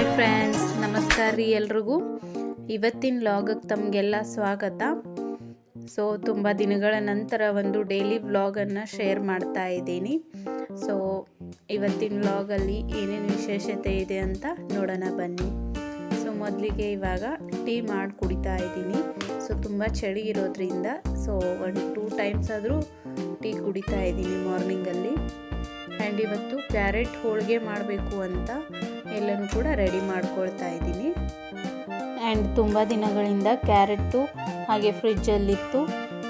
Hi friends, ನಮಸ್ಕಾರ ರೀ ಎಲ್ರಿಗೂ. ಇವತ್ತಿನ ಲಾಗಕ್ಕೆ ತಮಗೆಲ್ಲ ಸ್ವಾಗತ. ಸೊ ತುಂಬ ದಿನಗಳ ನಂತರ ಒಂದು ಡೈಲಿ ವ್ಲಾಗನ್ನು ಶೇರ್ ಮಾಡ್ತಾ ಇದ್ದೀನಿ. ಸೊ ಇವತ್ತಿನ ವ್ಲಾಗಲ್ಲಿ ಏನೇನು ವಿಶೇಷತೆ ಇದೆ ಅಂತ ನೋಡೋಣ ಬನ್ನಿ. ಸೊ ಮೊದಲಿಗೆ ಇವಾಗ ಟೀ ಮಾಡಿ ಕುಡಿತಾ ಇದ್ದೀನಿ. ಸೊ ತುಂಬ ಚಳಿ ಇರೋದ್ರಿಂದ ಸೊ ಒಂದು ಟೂ ಟೈಮ್ಸ್ ಆದರೂ ಟೀ ಕುಡಿತಾ ಇದ್ದೀನಿ ಮಾರ್ನಿಂಗಲ್ಲಿ ಆ್ಯಂಡ್ ಇವತ್ತು ಕ್ಯಾರೆಟ್ ಹೋಳಿಗೆ ಮಾಡಬೇಕು ಅಂತ ಎಲ್ಲನೂ ಕೂಡ ರೆಡಿ ಮಾಡ್ಕೊಳ್ತಾ ಇದ್ದೀನಿ. ಆ್ಯಂಡ್ ತುಂಬ ದಿನಗಳಿಂದ ಕ್ಯಾರೆಟು ಹಾಗೆ ಫ್ರಿಜ್ಜಲ್ಲಿತ್ತು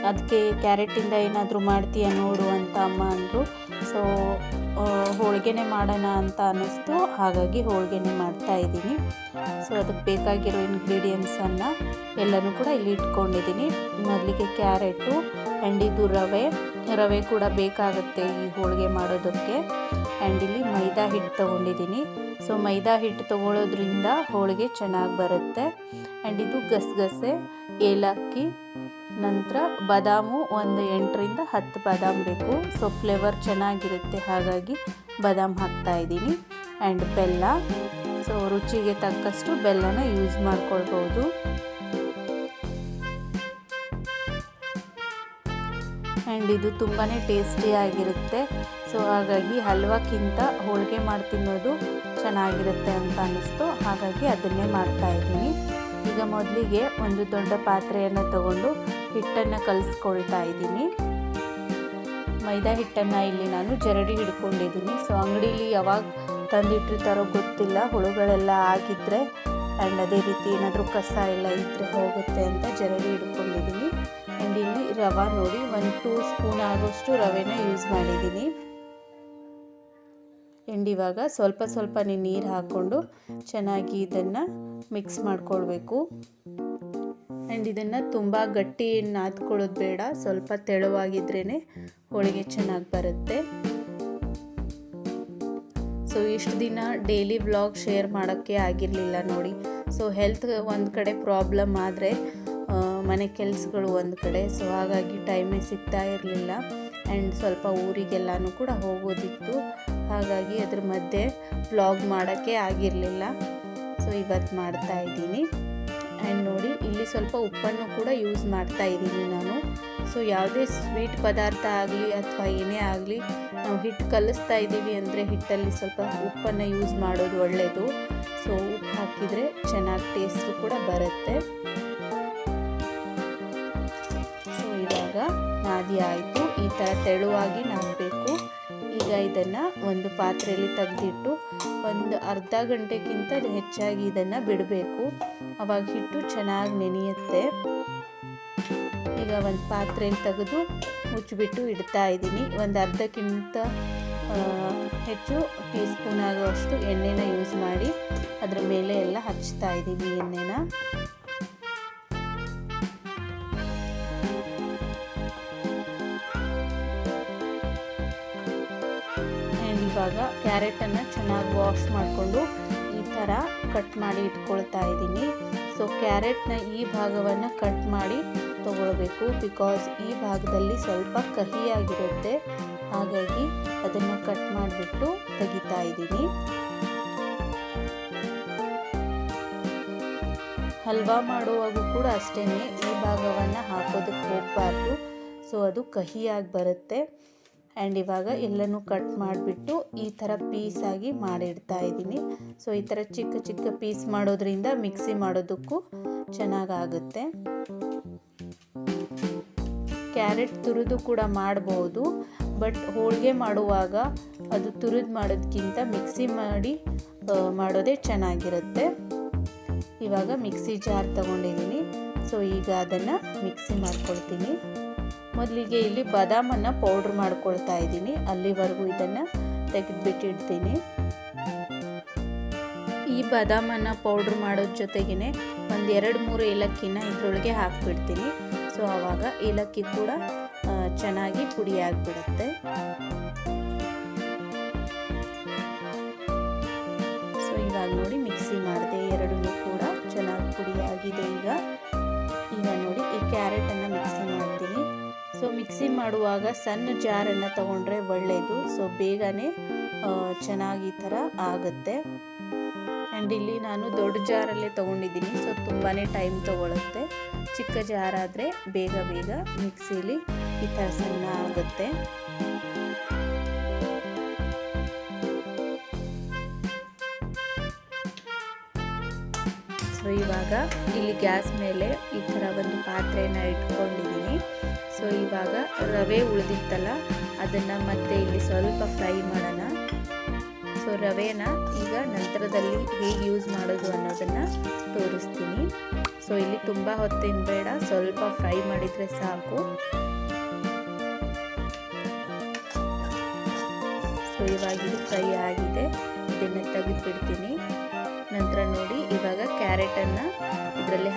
ಅದಕ್ಕೆ ಕ್ಯಾರೆಟಿಂದ ಏನಾದರೂ ಮಾಡ್ತೀಯ ನೋಡು ಅಂತ ಅಮ್ಮ ಅಂದರು. ಸೊ ಹೋಳಿಗೆನೇ ಮಾಡೋಣ ಅಂತ ಅನ್ನಿಸ್ತು. ಹಾಗಾಗಿ ಹೋಳಿಗೆನೇ ಮಾಡ್ತಾ ಇದ್ದೀನಿ. ಸೊ ಅದಕ್ಕೆ ಬೇಕಾಗಿರೋ ಇಂಗ್ರೀಡಿಯೆಂಟ್ಸನ್ನು ಎಲ್ಲನೂ ಕೂಡ ಇಲ್ಲಿ ಇಟ್ಕೊಂಡಿದ್ದೀನಿ. ಮೊದಲಿಗೆ ಕ್ಯಾರೆಟು ಆ್ಯಂಡ್ ಇದು ರವೆ. ರವೆ ಕೂಡ ಬೇಕಾಗುತ್ತೆ ಈ ಹೋಳಿಗೆ ಮಾಡೋದಕ್ಕೆ. ಆ್ಯಂಡ್ ಇಲ್ಲಿ ಮೈದಾ ಹಿಟ್ಟು ತೊಗೊಂಡಿದ್ದೀನಿ. ಸೊ ಮೈದಾ ಹಿಟ್ಟು ತೊಗೊಳೋದ್ರಿಂದ ಹೋಳಿಗೆ ಚೆನ್ನಾಗಿ ಬರುತ್ತೆ. ಆ್ಯಂಡ್ ಇದು ಗಸಗಸೆ, ಏಲಕ್ಕಿ, ನಂತರ ಬಾದಾಮು ಒಂದು ಎಂಟರಿಂದ ಹತ್ತು ಬಾದಾಮ್ ಬೇಕು. ಸೊ ಫ್ಲೇವರ್ ಚೆನ್ನಾಗಿರುತ್ತೆ. ಹಾಗಾಗಿ ಬಾದಾಮ್ ಹಾಕ್ತಾ ಇದ್ದೀನಿ. ಆ್ಯಂಡ್ ಬೆಲ್ಲ. ಸೊ ರುಚಿಗೆ ತಕ್ಕಷ್ಟು ಬೆಲ್ಲನ ಯೂಸ್ ಮಾಡ್ಕೊಳ್ಬೋದು. ಆ್ಯಂಡ್ ಇದು ತುಂಬಾ ಟೇಸ್ಟಿಯಾಗಿರುತ್ತೆ ಸೊ ಹಾಗಾಗಿ ಹಲ್ವಕ್ಕಿಂತ ಹೋಳಿಗೆ ಮಾಡಿ ತಿನ್ನೋದು ಚೆನ್ನಾಗಿರುತ್ತೆ ಅಂತ ಅನ್ನಿಸ್ತು. ಹಾಗಾಗಿ ಅದನ್ನೇ ಮಾಡ್ತಾ ಇದ್ದೀನಿ. ಈಗ ಮೊದಲಿಗೆ ಒಂದು ದೊಡ್ಡ ಪಾತ್ರೆಯನ್ನು ತಗೊಂಡು ಹಿಟ್ಟನ್ನು ಕಲಿಸ್ಕೊಳ್ತಾ ಇದ್ದೀನಿ. ಮೈದಾ ಹಿಟ್ಟನ್ನು ಇಲ್ಲಿ ನಾನು ಜರಡಿ ಹಿಡ್ಕೊಂಡಿದ್ದೀನಿ. ಸೊ ಅಂಗಡೀಲಿ ಯಾವಾಗ ತಂದಿಟ್ಟಿರ್ತಾರೋ ಗೊತ್ತಿಲ್ಲ. ಹುಳುಗಳೆಲ್ಲ ಆಗಿದ್ದರೆ ಆ್ಯಂಡ್ ಅದೇ ರೀತಿ ಏನಾದರೂ ಕಸ ಎಲ್ಲ ಇದ್ದರೆ ಹೋಗುತ್ತೆ ಅಂತ ಜರಡಿ ಹಿಡ್ಕೊಂಡಿದ್ದೀನಿ. ರವೆ ನೋಡಿ ಒಂದು ಟೂ ಸ್ಪೂನ್ ಆಗೋಷ್ಟು ರವೆನ ಯೂಸ್ ಮಾಡಿದ್ದೀನಿ. ಎಂಡಿವಾಗ ಸ್ವಲ್ಪ ಸ್ವಲ್ಪನೇ ನೀರು ಹಾಕ್ಕೊಂಡು ಚೆನ್ನಾಗಿ ಇದನ್ನು ಮಿಕ್ಸ್ ಮಾಡ್ಕೊಳ್ಬೇಕು. ಆ್ಯಂಡ್ ಇದನ್ನು ತುಂಬ ಗಟ್ಟಿ ನಾದ್ಕೊಳ್ಳೋದು ಬೇಡ, ಸ್ವಲ್ಪ ತೆಳುವಾಗಿದ್ರೇ ಹೋಳಿಗೆ ಚೆನ್ನಾಗಿ ಬರುತ್ತೆ. ಸೊ ಇಷ್ಟು ದಿನ ಡೈಲಿ ವ್ಲಾಗ್ ಶೇರ್ ಮಾಡೋಕ್ಕೆ ಆಗಿರಲಿಲ್ಲ ನೋಡಿ. ಸೊ ಹೆಲ್ತ್ ಒಂದು ಕಡೆ ಪ್ರಾಬ್ಲಮ್ ಆದರೆ ಮನೆ ಕೆಲಸಗಳು ಒಂದು ಕಡೆ ಸೊ ಹಾಗಾಗಿ ಟೈಮೇ ಸಿಗ್ತಾ ಇರಲಿಲ್ಲ. ಆ್ಯಂಡ್ ಸ್ವಲ್ಪ ಊರಿಗೆಲ್ಲನೂ ಕೂಡ ಹೋಗೋದಿತ್ತು. ಹಾಗಾಗಿ ಅದ್ರ ಮಧ್ಯೆ ಬ್ಲಾಗ್ ಮಾಡೋಕ್ಕೆ ಆಗಿರಲಿಲ್ಲ. ಸೊ ಇವತ್ತು ಮಾಡ್ತಾ ಇದ್ದೀನಿ. ಆ್ಯಂಡ್ ನೋಡಿ, ಇಲ್ಲಿ ಸ್ವಲ್ಪ ಉಪ್ಪನ್ನು ಕೂಡ ಯೂಸ್ ಮಾಡ್ತಾ ಇದ್ದೀನಿ ನಾನು. ಸೊ ಯಾವುದೇ ಸ್ವೀಟ್ ಪದಾರ್ಥ ಆಗಲಿ ಅಥವಾ ಏನೇ ಆಗಲಿ, ನಾವು ಹಿಟ್ಟು ಕಲಿಸ್ತಾ ಇದ್ದೀವಿ ಅಂದರೆ ಹಿಟ್ಟಲ್ಲಿ ಸ್ವಲ್ಪ ಉಪ್ಪನ್ನು ಯೂಸ್ ಮಾಡೋದು ಒಳ್ಳೆಯದು ಸೊ ಉಪ್ಪು ಹಾಕಿದರೆ ಚೆನ್ನಾಗಿ ಟೇಸ್ಟು ಕೂಡ ಬರುತ್ತೆ. ನಾದಿ ಆಯಿತು. ಈ ಥರ ತೆಳುವಾಗಿ ನಾದಬೇಕು ಈಗ ಇದನ್ನು ಒಂದು ಪಾತ್ರೆಯಲ್ಲಿ ತೆಗೆದಿಟ್ಟು ಒಂದು ಅರ್ಧ ಗಂಟೆಗಿಂತ ಹೆಚ್ಚಾಗಿ ಇದನ್ನು ಬಿಡಬೇಕು. ಅವಾಗ ಹಿಟ್ಟು ಚೆನ್ನಾಗಿ ನೆನೆಯುತ್ತೆ. ಈಗ ಒಂದು ಪಾತ್ರೆಯಲ್ಲಿ ತೆಗೆದು ಮುಚ್ಚಿಬಿಟ್ಟು ಇಡ್ತಾ ಇದ್ದೀನಿ. ಒಂದು ಅರ್ಧಕ್ಕಿಂತ ಹೆಚ್ಚು ಟೀ ಸ್ಪೂನ್ ಆಗುವಷ್ಟು ಎಣ್ಣೆನ ಯೂಸ್ ಮಾಡಿ ಅದರ ಮೇಲೆ ಎಲ್ಲ ಹಚ್ತಾ ಇದ್ದೀನಿ ಎಣ್ಣೆನ. ಕ್ಯಾರೆಟನ್ನು ಚೆನ್ನಾಗಿ ವಾಶ್ ಮಾಡಿಕೊಂಡು ಈ ಥರ ಕಟ್ ಮಾಡಿ ಇಟ್ಕೊಳ್ತಾ ಇದ್ದೀನಿ. ಸೊ ಕ್ಯಾರೆಟ್ನ ಈ ಭಾಗವನ್ನು ಕಟ್ ಮಾಡಿ ತೊಗೊಳ್ಬೇಕು. ಬಿಕಾಸ್ ಈ ಭಾಗದಲ್ಲಿ ಸ್ವಲ್ಪ ಕಹಿಯಾಗಿರುತ್ತೆ. ಹಾಗಾಗಿ ಅದನ್ನು ಕಟ್ ಮಾಡಿಬಿಟ್ಟು ತೆಗಿತಾ ಇದ್ದೀನಿ. ಹಲ್ವಾ ಮಾಡುವಾಗ ಕೂಡ ಅಷ್ಟೇ ಈ ಭಾಗವನ್ನು ಹಾಕೋದಕ್ಕೆ ಹೋಗಬಾರ್ದು. ಸೊ ಅದು ಕಹಿಯಾಗಿ ಬರುತ್ತೆ. ಆ್ಯಂಡ್ ಇವಾಗ ಎಲ್ಲನೂ ಕಟ್ ಮಾಡಿಬಿಟ್ಟು ಈ ಥರ ಪೀಸಾಗಿ ಮಾಡಿಡ್ತಾ ಇದ್ದೀನಿ. ಸೊ ಈ ಥರ ಚಿಕ್ಕ ಚಿಕ್ಕ ಪೀಸ್ ಮಾಡೋದ್ರಿಂದ ಮಿಕ್ಸಿ ಮಾಡೋದಕ್ಕೂ ಚೆನ್ನಾಗಾಗುತ್ತೆ. ಕ್ಯಾರೆಟ್ ತುರಿದು ಕೂಡ ಮಾಡ್ಬೋದು. ಬಟ್ ಹೋಳಿಗೆ ಮಾಡುವಾಗ ಅದು ತುರಿದು ಮಾಡೋದಕ್ಕಿಂತ ಮಿಕ್ಸಿ ಮಾಡಿ ಮಾಡೋದೇ ಚೆನ್ನಾಗಿರುತ್ತೆ. ಇವಾಗ ಮಿಕ್ಸಿ ಜಾರ್ ತಗೊಂಡಿದ್ದೀನಿ. ಸೊ ಈಗ ಅದನ್ನು ಮಿಕ್ಸಿ ಮಾಡ್ಕೊಳ್ತೀನಿ. ಮೊದಲಿಗೆ ಇಲ್ಲಿ ಬಾದಾಮನ್ನು ಪೌಡ್ರ್ ಮಾಡ್ಕೊಳ್ತಾ ಇದ್ದೀನಿ. ಅಲ್ಲಿವರೆಗೂ ಇದನ್ನು ತೆಗೆದುಬಿಟ್ಟಿಡ್ತೀನಿ ಈ ಬಾದಾಮನ್ನು ಪೌಡ್ರ್ ಮಾಡೋದ್ರ ಜೊತೆಗೇ ಒಂದು ಎರಡು ಮೂರು ಏಲಕ್ಕಿನ ಇದರೊಳಗೆ ಹಾಕ್ಬಿಡ್ತೀನಿ. ಸೊ ಆವಾಗ ಏಲಕ್ಕಿ ಕೂಡ ಚೆನ್ನಾಗಿ ಪುಡಿ ಆಗಿಬಿಡುತ್ತೆ. ಸೊ ಇವಾಗ ನೋಡಿ ಮಿಕ್ಸಿ ಮಾಡಿದೆ. ಎರಡೂ ಕೂಡ ಚೆನ್ನಾಗಿ ಪುಡಿ ಆಗಿದೆ ಈಗ. ಈಗ ನೋಡಿ ಈ ಕ್ಯಾರೆಟನ್ನು ಮಿಕ್ಸಿ ಮಾಡ್ತೀನಿ. ಸೊ ಮಿಕ್ಸಿ ಮಾಡುವಾಗ ಸಣ್ಣ ಜಾರನ್ನು ತಗೊಂಡ್ರೆ ಒಳ್ಳೆಯದು ಸೊ ಬೇಗನೆ ಚೆನ್ನಾಗಿ ಈ ಥರ ಆಗುತ್ತೆ. ಆ್ಯಂಡ್ ಇಲ್ಲಿ ನಾನು ದೊಡ್ಡ ಜಾರಲ್ಲೇ ತೊಗೊಂಡಿದ್ದೀನಿ. ಸೊ ತುಂಬಾ ಟೈಮ್ ತೊಗೊಳುತ್ತೆ. ಚಿಕ್ಕ ಜಾರಾದರೆ ಬೇಗ ಬೇಗ ಮಿಕ್ಸಿಲಿ ಈ ಥರ ಸಣ್ಣ ಆಗುತ್ತೆ. ಸೊ ಇವಾಗ ಇಲ್ಲಿ ಗ್ಯಾಸ್ ಮೇಲೆ ಈ ಥರ ಒಂದು ಪಾತ್ರೆಯನ್ನು ಇಟ್ಕೊಂಡಿದ್ದೀನಿ. ಸೊ ಇವಾಗ ರವೆ ಉಳಿದಿತ್ತಲ್ಲ, ಅದನ್ನು ಮತ್ತೆ ಇಲ್ಲಿ ಸ್ವಲ್ಪ ಫ್ರೈ ಮಾಡೋಣ. ಸೊ ರವೆನ ಈಗ ನಂತರದಲ್ಲಿ ಹೇಗೆ ಯೂಸ್ ಮಾಡೋದು ಅನ್ನೋದನ್ನು ತೋರಿಸ್ತೀನಿ. ಸೊ ಇಲ್ಲಿ ತುಂಬ ಹೊತ್ತಿನ ಬೇಡ, ಸ್ವಲ್ಪ ಫ್ರೈ ಮಾಡಿದರೆ ಸಾಕು. ಸೊ ಇವಾಗ ಇದು ಫ್ರೈ ಆಗಿದೆ. ಇದನ್ನು ತೆಗೆದುಬಿಡ್ತೀನಿ. ನಂತರ ನೋಡಿ, ಇವಾಗ ಕ್ಯಾರೆಟನ್ನು ಇದರಲ್ಲಿ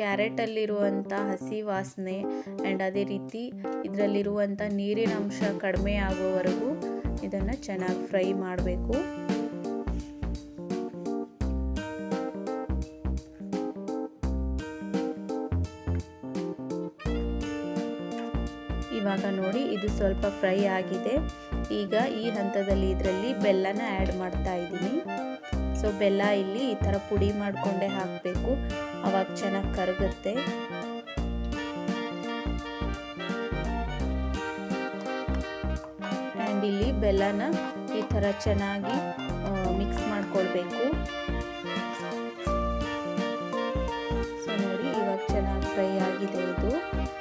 ಕ್ಯಾರೆಟಲ್ಲಿರುವಂಥ ಹಸಿ ವಾಸನೆ ಆ್ಯಂಡ್ ಅದೇ ರೀತಿ ಇದರಲ್ಲಿರುವಂಥ ನೀರಿನ ಅಂಶ ಕಡಿಮೆ ಆಗೋವರೆಗೂ ಇದನ್ನು ಚೆನ್ನಾಗಿ ಫ್ರೈ ಮಾಡಬೇಕು. ಇವಾಗ ನೋಡಿ ಇದು ಸ್ವಲ್ಪ ಫ್ರೈ ಆಗಿದೆ. ಈಗ ಈ ಹಂತದಲ್ಲಿ ಇದರಲ್ಲಿ ಬೆಲ್ಲನ ಆ್ಯಡ್ ಮಾಡ್ತಾ ಇದ್ದೀನಿ. ಸೊ ಬೆಲ್ಲ ಇಲ್ಲಿ ಈ ಥರ ಪುಡಿ ಮಾಡಿಕೊಂಡೇ ಹಾಕಬೇಕು. ಚೆನ್ನಾಗಿ ಕರಗುತ್ತೆ. ಆ್ಯಂಡ್ ಇಲ್ಲಿ ಬೆಲ್ಲನ ಈ ಥರ ಚೆನ್ನಾಗಿ ಮಿಕ್ಸ್ ಮಾಡ್ಕೊಳ್ಬೇಕು. ಸೊ ನೋಡಿ, ಇವಾಗ ಚೆನ್ನಾಗಿ ಫ್ರೈ ಆಗಿದೆ ಇದು.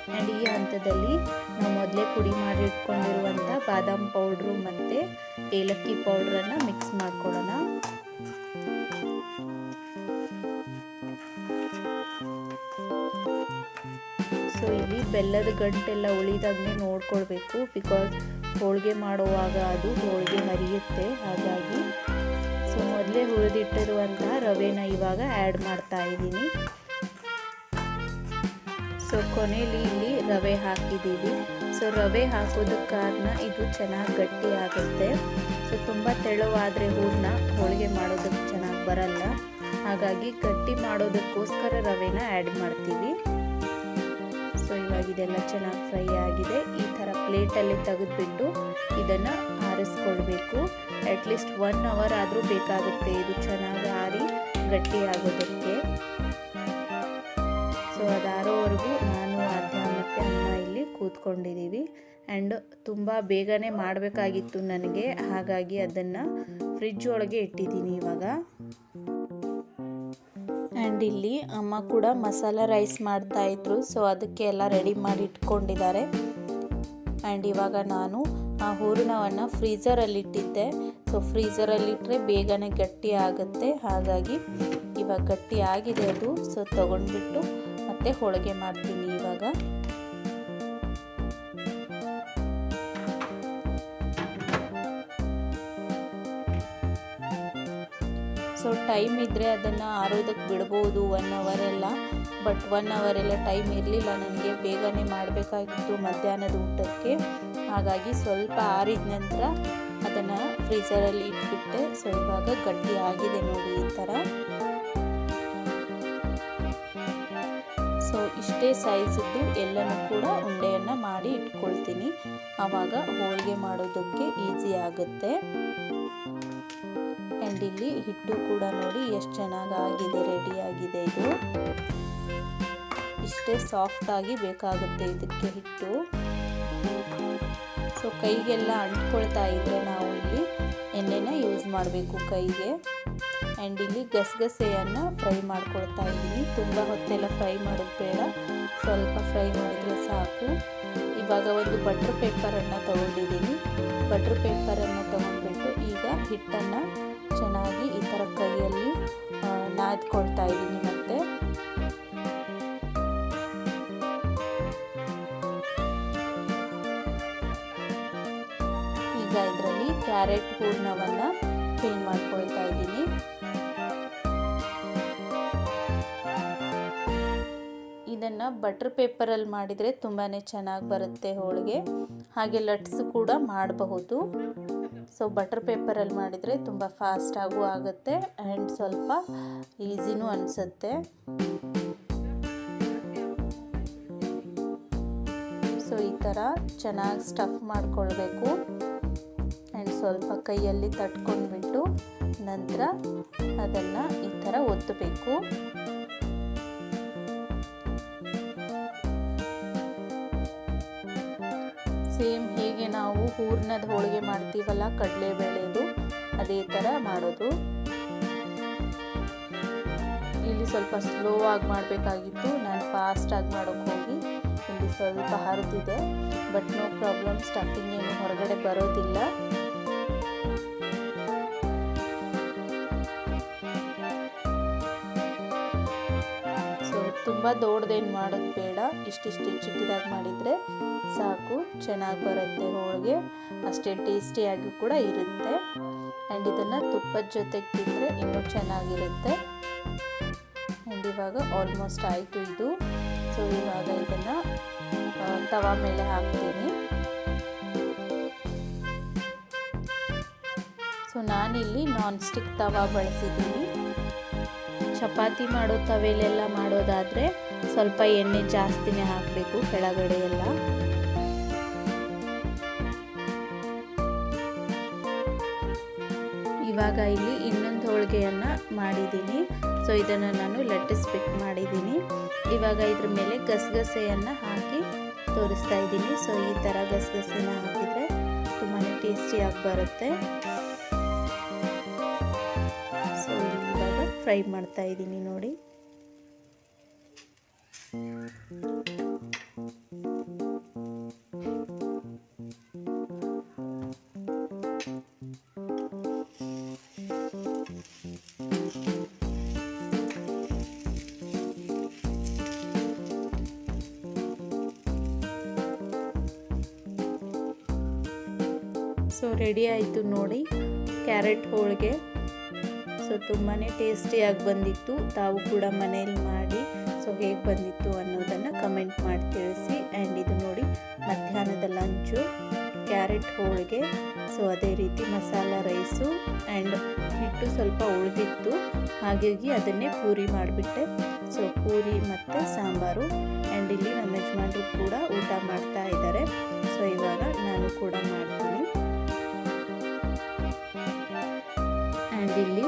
ಆ್ಯಂಡ್ ಈ ಹಂತದಲ್ಲಿ ನಾವು ಮೊದಲೇ ಪುಡಿ ಮಾಡಿಟ್ಕೊಂಡಿರುವಂಥ ಬಾದಾಮ್ ಪೌಡ್ರು ಮತ್ತು ಏಲಕ್ಕಿ ಪೌಡ್ರನ್ನು ಮಿಕ್ಸ್ ಮಾಡ್ಕೊಳ್ಳೋಣ ಬೆಲ್ಲದ ಗಂಟೆಲ್ಲ ಉಳಿದಾಗಲೇ ನೋಡ್ಕೊಳ್ಬೇಕು ಬಿಕಾಸ್ ಹೋಳಿಗೆ ಮಾಡುವಾಗ ಅದು ಹೋಳಿಗೆ ಹರಿಯುತ್ತೆ. ಹಾಗಾಗಿ ಸೊ ಮೊದಲೇ ಹುರಿದಿಟ್ಟಿರುವಂತಹ ರವೆನ ಇವಾಗ ಆ್ಯಡ್ ಮಾಡ್ತಾ ಇದ್ದೀನಿ. ಸೊ ಕೊನೆಯಲ್ಲಿ ಇಲ್ಲಿ ರವೆ ಹಾಕಿದ್ದೀವಿ. ಸೊ ರವೆ ಹಾಕೋದಕ್ಕೆ ಕಾರಣ ಇದು ಚೆನ್ನಾಗಿ ಗಟ್ಟಿ ಆಗುತ್ತೆ. ಸೊ ತುಂಬ ತೆಳುವಾದರೆ ಹೂರ್ಣ ಹೋಳಿಗೆ ಮಾಡೋದಕ್ಕೆ ಚೆನ್ನಾಗಿ ಬರಲ್ಲ. ಹಾಗಾಗಿ ಗಟ್ಟಿ ಮಾಡೋದಕ್ಕೋಸ್ಕರ ರವೆನ ಆ್ಯಡ್ ಮಾಡ್ತೀವಿ. ಇದೆಲ್ಲ ಚೆನ್ನಾಗಿ ಫ್ರೈ ಆಗಿದೆ. ಈ ಥರ ಪ್ಲೇಟಲ್ಲಿ ತೆಗೆದುಬಿಟ್ಟು ಇದನ್ನು ಆರಿಸ್ಕೊಳ್ಬೇಕು. ಅಟ್ಲೀಸ್ಟ್ ಒನ್ ಅವರ್ ಆದರೂ ಬೇಕಾಗುತ್ತೆ. ಇದು ಚೆನ್ನಾಗಿ ಆರಿ ಗಟ್ಟಿ ಆಗೋದಕ್ಕೆ. ಸೊ ಅದಾರೋವರೆಗೂ ನಾನು ಅರ್ಧ ಮತ್ತು ಅಮ್ಮ ಇಲ್ಲಿ ಕೂತ್ಕೊಂಡಿದ್ದೀವಿ. ಆ್ಯಂಡ್ ತುಂಬ ಬೇಗನೆ ಮಾಡಬೇಕಾಗಿತ್ತು ನನಗೆ. ಹಾಗಾಗಿ ಅದನ್ನು ಫ್ರಿಜ್ ಒಳಗೆ ಇಟ್ಟಿದ್ದೀನಿ ಇವಾಗ. ಆ್ಯಂಡ್ ಇಲ್ಲಿ ಅಮ್ಮ ಕೂಡ ಮಸಾಲ ರೈಸ್ ಮಾಡ್ತಾಯಿದ್ರು ಸೊ ಅದಕ್ಕೆ ಎಲ್ಲ ರೆಡಿ ಮಾಡಿ ಇಟ್ಕೊಂಡಿದ್ದಾರೆ. ಆ್ಯಂಡ್ ಇವಾಗ ನಾನು ಆ ಹೂರಣವನ್ನು ಫ್ರೀಝರಲ್ಲಿ ಇಟ್ಟಿದ್ದೆ. ಸೊ ಫ್ರೀಝರಲ್ಲಿ ಇಟ್ಟರೆ ಬೇಗನೆ ಗಟ್ಟಿ ಆಗುತ್ತೆ. ಹಾಗಾಗಿ ಇವಾಗ ಗಟ್ಟಿ ಆಗಿದೆ ಅದು. ಸೊ ತೊಗೊಂಡ್ಬಿಟ್ಟು ಮತ್ತೆ ಹೋಳಿಗೆ ಮಾಡ್ತೀನಿ ಇವಾಗ. ಸೊ ಟೈಮ್ ಇದ್ದರೆ ಅದನ್ನು ಆರೋದಕ್ಕೆ ಬಿಡ್ಬೋದು ಒನ್ ಅವರ್ ಎಲ್ಲ. ಬಟ್ ಒನ್ ಅವರ್ ಎಲ್ಲ ಟೈಮ್ ಇರಲಿಲ್ಲ. ನನಗೆ ಬೇಗನೆ ಮಾಡಬೇಕಾಗಿತ್ತು ಮಧ್ಯಾಹ್ನದ ಊಟಕ್ಕೆ. ಹಾಗಾಗಿ ಸ್ವಲ್ಪ ಆರಿದ ನಂತರ ಅದನ್ನು ಫ್ರೀಸರಲ್ಲಿ ಇಟ್ಬಿಟ್ಟೆ. ಸ್ವಲ್ಪ ಇವಾಗ ಗಟ್ಟಿ ಆಗಿದೆ ನೋಡಿ ಈ ಥರ ಸೊ ಇಷ್ಟೇ ಸೈಜಿದ್ದು ಎಲ್ಲನೂ ಕೂಡ ಉಂಡೆಯನ್ನು ಮಾಡಿ ಇಟ್ಕೊಳ್ತೀನಿ. ಆವಾಗ ಹೋಳಿಗೆ ಮಾಡೋದಕ್ಕೆ ಈಸಿ ಆಗುತ್ತೆ. ಆ್ಯಂಡ್ ಇಲ್ಲಿ ಹಿಟ್ಟು ಕೂಡ ನೋಡಿ ಎಷ್ಟು ಚೆನ್ನಾಗಿ ಆಗಿದೆ ರೆಡಿ ಆಗಿದೆ ಇದು. ಇಷ್ಟೇ ಸಾಫ್ಟಾಗಿ ಬೇಕಾಗುತ್ತೆ ಇದಕ್ಕೆ ಹಿಟ್ಟು. ಸೊ ಕೈಗೆಲ್ಲ ಅಂಟ್ಕೊಳ್ತಾ ಇದ್ದರೆ ನಾವು ಇಲ್ಲಿ ಎಣ್ಣೆನ ಯೂಸ್ ಮಾಡಬೇಕು ಕೈಗೆ. ಆ್ಯಂಡ್ ಇಲ್ಲಿ ಗಸಗಸೆಯನ್ನು ಫ್ರೈ ಮಾಡ್ಕೊಳ್ತಾ ಇದ್ದೀನಿ. ತುಂಬ ಹೊತ್ತೆಲ್ಲ ಫ್ರೈ ಮಾಡೋದು ಬೇಡ. ಸ್ವಲ್ಪ ಫ್ರೈ ಮಾಡಿದರೆ ಸಾಕು. ಇವಾಗ ಒಂದು ಬಟ್ರ್ ಪೇಪರನ್ನು ತೊಗೊಂಡಿದ್ದೀನಿ. ಬಟ್ರ್ ಪೇಪರನ್ನು ತೊಗೊಂಡ್ಬಿಟ್ಟು ಹಿಟ್ಟನ್ನು ಚೆನ್ನಾಗಿ ಈ ಥರ ಕೈಯಲ್ಲಿ ನಾದ್ಕೊಳ್ತಾ ಇದ್ದೀನಿ ಮತ್ತೆ. ಈಗ ಇದರಲ್ಲಿ ಕ್ಯಾರೆಟ್ ಹೂರ್ಣವನ್ನು ಫಿಲ್ ಮಾಡ್ಕೊಳ್ತಾ ಇದ್ದೀನಿ. ಇದನ್ನು ಬಟರ್ ಪೇಪರಲ್ಲಿ ಮಾಡಿದರೆ ತುಂಬಾ ಚೆನ್ನಾಗಿ ಬರುತ್ತೆ ಹೋಳಿಗೆ. ಹಾಗೆ ಲಟ್ಸ್ ಕೂಡ ಮಾಡಬಹುದು. ಸೊ ಬಟರ್ ಪೇಪರಲ್ಲಿ ಮಾಡಿದರೆ ತುಂಬ ಫಾಸ್ಟಾಗೂ ಆಗುತ್ತೆ ಆ್ಯಂಡ್ ಸ್ವಲ್ಪ ಈಸಿನೂ ಅನಿಸುತ್ತೆ. ಸೊ ಈ ಥರ ಚೆನ್ನಾಗಿ ಸ್ಟಫ್ ಮಾಡ್ಕೊಳ್ಬೇಕು ಆ್ಯಂಡ್ ಸ್ವಲ್ಪ ಕೈಯಲ್ಲಿ ತಟ್ಕೊಂಡ್ಬಿಟ್ಟು ನಂತರ ಅದನ್ನು ಈ ಥರ ಒತ್ತಬೇಕು. ನಾವು ಹೂರ್ಣದ ಹೋಳಿಗೆ ಮಾಡ್ತೀವಲ್ಲ ಕಡಲೆಬೇಳೆದು ಅದೇ ಥರ ಮಾಡೋದು. ಇಲ್ಲಿ ಸ್ವಲ್ಪ ಸ್ಲೋ ಆಗಿ ಮಾಡಬೇಕಾಗಿತ್ತು. ನಾನು ಫಾಸ್ಟಾಗಿ ಮಾಡೋಕ್ಕೆ ಹೋಗಿ ಇಲ್ಲಿ ಸ್ವಲ್ಪ ಹರಿದಿದೆ. ಬಟ್ ನೋ ಪ್ರಾಬ್ಲಮ್ ಸ್ಟಫಿಂಗ್ ಏನು ಹೊರಗಡೆ ಬರೋದಿಲ್ಲ. ಸೊ ತುಂಬ ದೊಡ್ಡದೇನು ಮಾಡೋದು ಬೇಡ. ಇಷ್ಟಿಷ್ಟು ಚಿಕ್ಕದಾಗಿ ಮಾಡಿದರೆ ಸಾಕು, ಚೆನ್ನಾಗಿ ಬರುತ್ತೆ ಹೋಳಿಗೆ. ಅಷ್ಟೇ ಟೇಸ್ಟಿಯಾಗಿ ಕೂಡ ಇರುತ್ತೆ. ಆ್ಯಂಡ್ ಇದನ್ನು ತುಪ್ಪದ ಜೊತೆಗೆ ತಿಂದರೆ ಇನ್ನೂ ಚೆನ್ನಾಗಿರುತ್ತೆ. ಆ್ಯಂಡ್ ಇವಾಗ ಆಲ್ಮೋಸ್ಟ್ ಆಯಿತು ಇದು. ಸೊ ಇವಾಗ ಇದನ್ನು ತವಾ ಮೇಲೆ ಹಾಕ್ತೀನಿ. ಸೊ ನಾನಿಲ್ಲಿ ನಾನ್ ಸ್ಟಿಕ್ ತವಾ ಬಳಸಿದ್ದೀನಿ. ಚಪಾತಿ ಮಾಡೋ ತವೆಲೆಲ್ಲ ಮಾಡೋದಾದರೆ ಸ್ವಲ್ಪ ಎಣ್ಣೆ ಜಾಸ್ತಿನೇ ಹಾಕಬೇಕು ಕೆಳಗಡೆ ಎಲ್ಲ. ಇವಾಗ ಇಲ್ಲಿ ಇನ್ನೊಂದು ಹೋಳಿಗೆಯನ್ನು ಮಾಡಿದ್ದೀನಿ. ಸೊ ಇದನ್ನು ನಾನು ಲಟ್ಟಿಸ್ಬಿಟ್ಟು ಮಾಡಿದ್ದೀನಿ. ಇವಾಗ ಇದ್ರ ಮೇಲೆ ಗಸಗಸೆಯನ್ನು ಹಾಕಿ ತೋರಿಸ್ತಾ ಇದ್ದೀನಿ. ಸೊ ಈ ಥರ ಗಸಗಸೆನ ಹಾಕಿದರೆ ತುಂಬಾ ಟೇಸ್ಟಿಯಾಗಿ ಬರುತ್ತೆ. ಸೊ ಇವಾಗ ಫ್ರೈ ಮಾಡ್ತಾ ಇದ್ದೀನಿ ನೋಡಿ. ಸೊ ರೆಡಿ ಆಯಿತು ನೋಡಿ ಕ್ಯಾರೆಟ್ ಹೋಳಿಗೆ. ಸೊ ತುಂಬಾ ಟೇಸ್ಟಿಯಾಗಿ ಬಂದಿತ್ತು. ತಾವು ಕೂಡ ಮನೇಲಿ ಮಾಡಿ, ಸೊ ಹೇಗೆ ಬಂದಿತ್ತು ಅನ್ನೋದನ್ನು ಕಮೆಂಟ್ ಮಾಡಿ ತಿಳಿಸಿ. ಆ್ಯಂಡ್ ಇದು ನೋಡಿ ಮಧ್ಯಾಹ್ನದ ಲಂಚು ಕ್ಯಾರೆಟ್ ಹೋಳಿಗೆ. ಸೊ ಅದೇ ರೀತಿ ಮಸಾಲ ರೈಸು ಆ್ಯಂಡ್ ಹಿಟ್ಟು ಸ್ವಲ್ಪ ಉಳಿದಿತ್ತು. ಹಾಗಾಗಿ ಅದನ್ನೇ ಪೂರಿ ಮಾಡಿಬಿಟ್ಟೆ. ಸೊ ಪೂರಿ ಮತ್ತು ಸಾಂಬಾರು. ಆ್ಯಂಡ್ ಇಲ್ಲಿ ನಮ್ಮ ಯಜಮಾನರು ಕೂಡ ಊಟ ಮಾಡ್ತಾ ಇದ್ದಾರೆ. ಸೊ ಇವಾಗ ನಾನು ಕೂಡ ಮಾಡ್ತೀನಿ. ಆ್ಯಂಡ್ ಇಲ್ಲಿ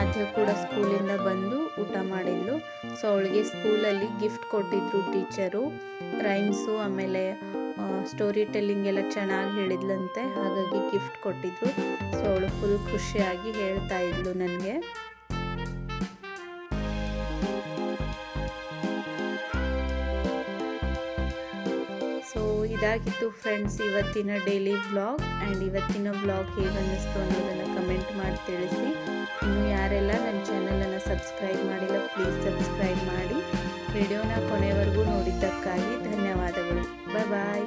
ಆದ್ಯ ಕೂಡ ಸ್ಕೂಲಿಂದ ಬಂದು ಊಟ ಮಾಡಿದ್ಲು. ಸೊ ಅವಳಿಗೆ ಸ್ಕೂಲಲ್ಲಿ ಗಿಫ್ಟ್ ಕೊಟ್ಟಿದ್ರು ಟೀಚರು ರೈಮ್ಸು ಆಮೇಲೆ ಸ್ಟೋರಿ ಟೆಲ್ಲಿಂಗ್ ಎಲ್ಲ ಚೆನ್ನಾಗಿ ಹೇಳಿದ್ಲಂತೆ. ಹಾಗಾಗಿ ಗಿಫ್ಟ್ ಕೊಟ್ಟಿದ್ರು. ಸೊ ಅವಳು ಫುಲ್ ಖುಷಿಯಾಗಿ ಹೇಳ್ತಾ ಇದ್ಲು ನನಗೆ. ಇದಾಗಿತ್ತು ಫ್ರೆಂಡ್ಸ್ ಇವತ್ತಿನ ಡೈಲಿ ಬ್ಲಾಗ್ ಆ್ಯಂಡ್ ಇವತ್ತಿನ ಬ್ಲಾಗ್ ಹೇಗೆ ಅನ್ನಿಸ್ತು ಅನ್ನೋದನ್ನು ಕಮೆಂಟ್ ಮಾಡಿ ತಿಳಿಸಿ. ಇನ್ನು ಯಾರೆಲ್ಲ ನನ್ನ ಚಾನಲನ್ನು ಸಬ್ಸ್ಕ್ರೈಬ್ ಮಾಡಿಲ್ಲ ಪ್ಲೀಸ್ ಸಬ್ಸ್ಕ್ರೈಬ್ ಮಾಡಿ. ವಿಡಿಯೋನ ಕೊನೆವರೆಗೂ ನೋಡಿದ್ದಕ್ಕಾಗಿ ಧನ್ಯವಾದಗಳು. ಬಾಯ್ ಬಾಯ್